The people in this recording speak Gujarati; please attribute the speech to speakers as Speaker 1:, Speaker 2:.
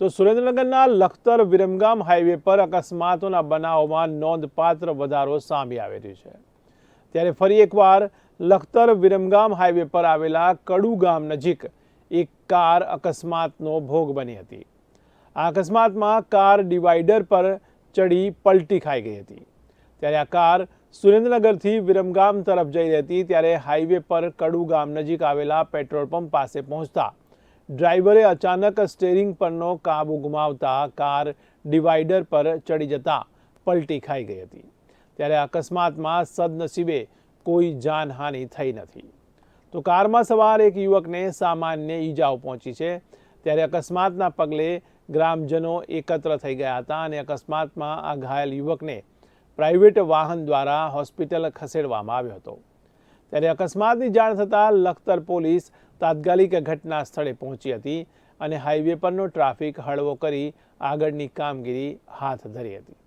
Speaker 1: તો સુરેન્દ્રનગરના લખતર વિરમગામ હાઈવે પર અકસ્માતોના બનાવોમાં નોંધપાત્ર વધારો સામે આવી રહ્યો છે. ત્યારે ફરી એકવાર લખતર વિરમગામ હાઈવે પર આવેલા કડુ ગામ નજીક એક કાર અકસ્માતનો ભોગ બની હતી. આ અકસ્માતમાં કાર ડિવાઈડર પર ચડી પલટી ખાઈ ગઈ હતી. ત્યારે આ કાર સુરેન્દ્રનગરથી વિરમગામ તરફ જઈ રહી હતી, ત્યારે હાઈવે પર કડુ ગામ નજીક આવેલા પેટ્રોલ પંપ પાસે પહોંચતા ડ્રાઈવરે અચાનક સ્ટેરિંગ પરનો કાબુ ગુમાવતા કાર ડિવાઈડર પર ચડી જતા પલટી ખાઈ ગઈ હતી. ત્યારે અકસ્માતમાં સદનસીબે કોઈ જાનહાનિ થઈ નથી. તો કારમાં સવાર એક યુવકને સામાન્ય ઈજાઓ પહોંચી છે. ત્યારે અકસ્માતના પગલે ગ્રામજનો એકત્ર થઈ ગયા હતા અને અકસ્માતમાં આ ઘાયલ યુવકને પ્રાઇવેટ વાહન દ્વારા હોસ્પિટલ ખસેડવામાં આવ્યો હતો. ત્યારે અકસ્માતની જાણ થતાં લખતર પોલીસ તાત્કાલિક ઘટના સ્થળે પહોંચી હતી અને હાઈવે પરનો ટ્રાફિક હળવો કરી આગળની કામગીરી હાથ ધરી હતી.